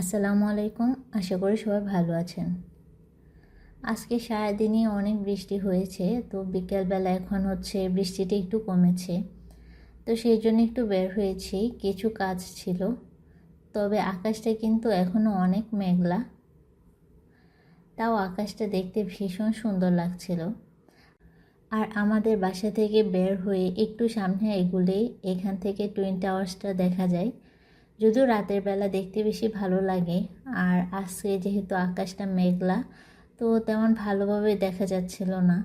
আসসালামু আলাইকুম। আশা করি সবাই ভালো আছেন। আজকে সারাদিনই অনেক বৃষ্টি হয়েছে, তো বিকেলবেলা এখন হচ্ছে বৃষ্টিটা একটু কমেছে। তো সেই জন্য একটু বের হয়েছি, কিছু কাজ ছিল। তবে আকাশটা কিন্তু এখনও অনেক মেঘলা। তাও আকাশটা দেখতে ভীষণ সুন্দর লাগছিল। আর আমাদের বাসা থেকে বের হয়ে একটু সামনে এগুলেই এখান থেকে টুইন টাওয়ার্সটা দেখা যায়। যদিও রাতের বেলা দেখতে বেশি ভালো লাগে, আর আজকে যেহেতু আকাশটা মেঘলা, তো তেমন ভালোভাবে দেখা যাচ্ছিল না।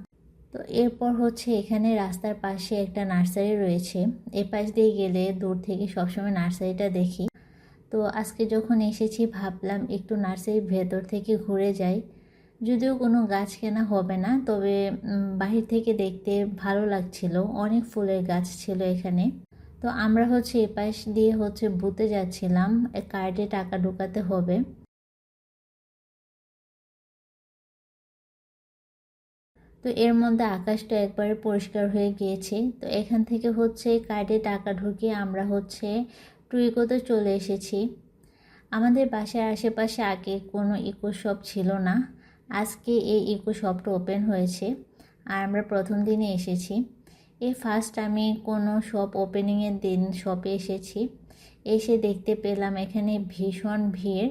তো এরপর হচ্ছে এখানে রাস্তার পাশে একটা নার্সারি রয়েছে। এ পাশ দিয়ে গেলে দূর থেকে সবসময় নার্সারিটা দেখি। তো আজকে যখন এসেছি, ভাবলাম একটু নার্সারির ভেতর থেকে ঘুরে যাই। যদিও কোনো গাছ কেনা হবে না, তবে বাহির থেকে দেখতে ভালো লাগছিল। অনেক ফুলের গাছ ছিল এখানে। তো আমরা হচ্ছে এ পাশ দিয়ে হচ্ছে বুতে যাচ্ছিলাম কার্ডে টাকা ঢোকাতে হবে। তো এর মধ্যে আকাশটা একবারে পরিষ্কার হয়ে গিয়েছে। তো এখান থেকে হচ্ছে কার্ডে টাকা ঢুকিয়ে আমরা হচ্ছে টুইকোতে চলে এসেছি। আমাদের বাসার আশেপাশে আগে কোনো ইকো শপ ছিল না। আজকে এই ইকো শপটা ওপেন হয়েছে। আর আমরা প্রথম দিনে এসেছি। এই ফার্স্ট আমি কোনো শপ ওপেনিংয়ের দিন শপে এসেছি। এসে দেখতে পেলাম এখানে ভীষণ ভিড়।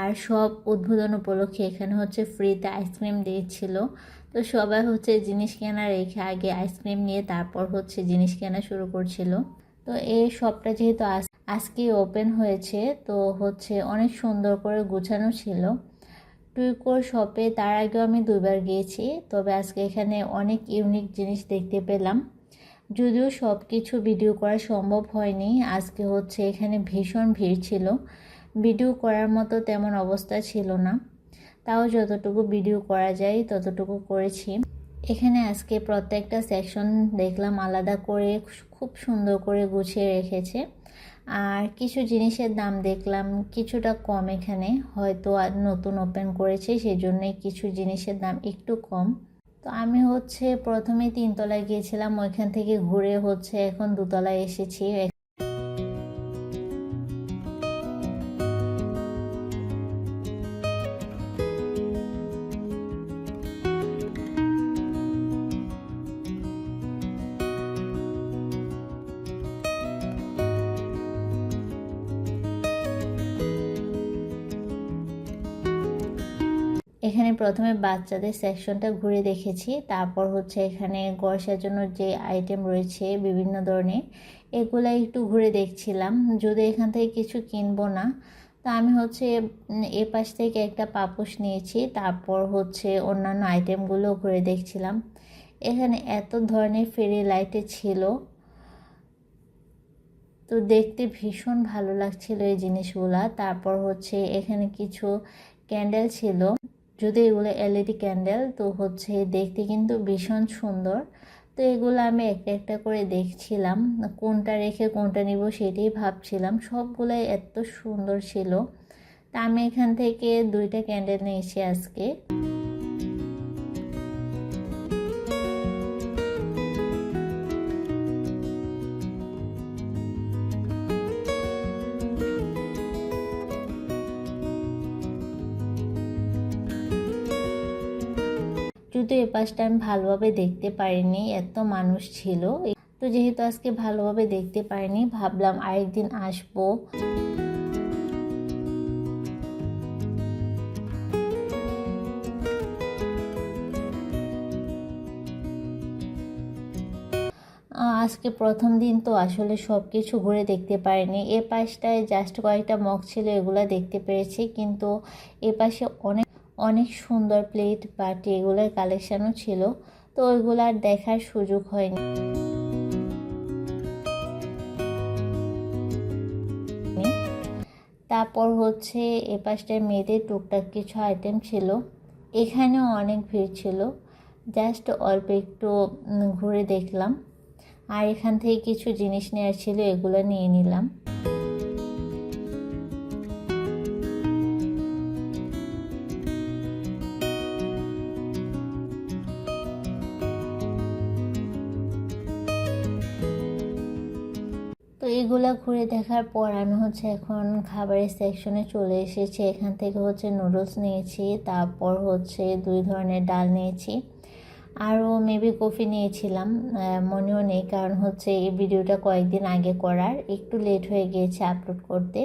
আর সব উদ্বোধন উপলক্ষে এখানে হচ্ছে ফ্রিতে আইসক্রিম দিয়েছিল। তো সবাই হচ্ছে জিনিস কেনা রেখে আগে আইসক্রিম নিয়ে তারপর হচ্ছে জিনিস কেনা শুরু করছিল। তো এই শপটা যেহেতু আজকে ওপেন হয়েছে, তো হচ্ছে অনেক সুন্দর করে গুছানো ছিল। টুইকোর শপে তার আগেও আমি দুইবার গিয়েছি, তবে আজকে এখানে অনেক ইউনিক জিনিস দেখতে পেলাম। যদিও সব কিছু ভিডিও করা সম্ভব হয়নি, আজকে হচ্ছে এখানে ভীষণ ভিড় ছিল। ভিডিও করার মতো তেমন অবস্থা ছিল না। তাও যতটুকু ভিডিও করা যায়, ততটুকু করেছি। এখানে আজকে প্রত্যেকটা সেকশন দেখলাম, আলাদা করে, খুব সুন্দর করে গুছিয়ে রেখেছে। আর কিছু জিনিসের দাম দেখলাম, কিছুটা কম এখানে, হয়তো আর নতুন ওপেন করেছে সেই জন্যই কিছু জিনিসের দাম একটু কম। তো আমি হচ্ছে প্রথমে তিনতলায় গিয়েছিলাম, ওইখান থেকে ঘুরে হচ্ছে এখন দুতলায় এসেছি। এখানে প্রথমে বাচ্চাদের সেকশনটা ঘুরে দেখেছি। তারপর হচ্ছে এখানে ঘর সাজানোর যে আইটেম রয়েছে বিভিন্ন ধরনের, এগুলো একটু ঘুরে দেখছিলাম। যদি এখান থেকে কিছু কিনবো না, তো আমি হচ্ছে এ পাশ থেকে একটা পাপোশ নিয়েছি, তারপর হচ্ছে অন্যান্য আইটেমগুলো ঘুরে দেখছিলাম। এখানে এত ধরনের ফেরি লাইটে ছিল। তো দেখতে ভীষণ ভালো লাগছিল এই জিনিসগুলা। তারপর হচ্ছে এখানে কিছু ক্যান্ডেল ছিল। যদি এগুলো এলইডি ক্যান্ডেল, তো হচ্ছে দেখতে কিন্তু ভীষণ সুন্দর। তো এগুলো আমি একটা একটা করে দেখছিলাম, কোনটা রেখে কোনটা নিব সেটাই ভাবছিলাম। সবগুলোই এত সুন্দর ছিল। তা আমি এখান থেকে দুইটা ক্যান্ডেল নিয়েছি আজকে। যদিও এ পাশটা আমি ভালোভাবে দেখতে পারিনি, এত মানুষ ছিল। তো যেহেতু আজকে ভালোভাবে দেখতে পারিনি, ভাবলাম আরেকদিন আসব। আজকে প্রথম দিন তো আসলে সব কিছু ঘুরে দেখতে পারিনি। এ পাশটায় জাস্ট কয়েকটা মগ ছিল, এগুলো দেখতে পেরেছি। কিন্তু এ পাশে অনেক অনেক সুন্দর প্লেট বাটি এগুলোর কালেকশানও ছিল, তো ওইগুলো আর দেখার সুযোগ হয়নি। তারপর হচ্ছে এ পাশটায় মেয়েদের টুকটাক কিছু আইটেম ছিল। এখানেও অনেক ভিড় ছিল। জাস্ট অল্প একটু ঘুরে দেখলাম। আর এখান থেকে কিছু জিনিস নেওয়ার ছিল, এগুলো নিয়ে নিলাম। এগুলা ঘুরে দেখার পর আমি হচ্ছে এখন খাবারের সেকশনে চলে এসেছি। এখান থেকে হচ্ছে নুডলস নিয়েছি, তারপর হচ্ছে দুই ধরনের ডাল নিয়েছি। আরও মেবি কফি নিয়েছিলাম মনেও নেই কারণ হচ্ছে এই ভিডিওটা কয়েকদিন আগে করার, একটু লেট হয়ে গিয়েছে আপলোড করতে।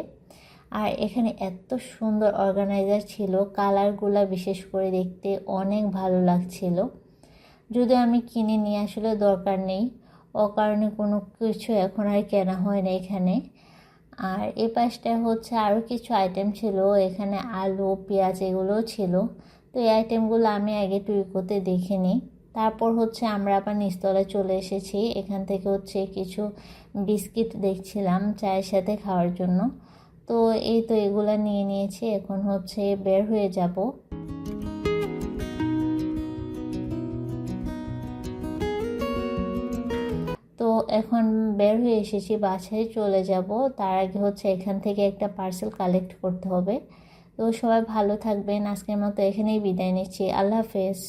আর এখানে এত সুন্দর অর্গানাইজার ছিল কালারগুলো বিশেষ করে দেখতে অনেক ভালো লাগছিল। যদিও আমি কিনে নিয়ে আসলে দরকার নেই। অকারণে কোনো কিছু এখন আর কেনা হয় না এখানে। আর এই পাশটায় হচ্ছে আরও কিছু আইটেম ছিল, এখানে আলু, পেঁয়াজ এগুলোও ছিল। তো এই আইটেমগুলো আমি আগে টুইকোতে দেখিনি। তারপর হচ্ছে আমরা আবার নিচতলায় চলে এসেছি। এখান থেকে হচ্ছে কিছু বিস্কিট দেখছিলাম চায়ের সাথে খাওয়ার জন্য। তো এই তো এগুলো নিয়ে নিয়েছি, এখন হচ্ছে বের হয়ে যাব। এখন বের হয়ে এসেছি, বাসায় চলে যাব। তার আগে হচ্ছে এখান থেকে একটা পার্সেল কালেক্ট করতে হবে। তো সবাই ভালো থাকবেন। আজকের মতো এখানেই বিদায় নিচ্ছি। আল্লাহ হাফেজ।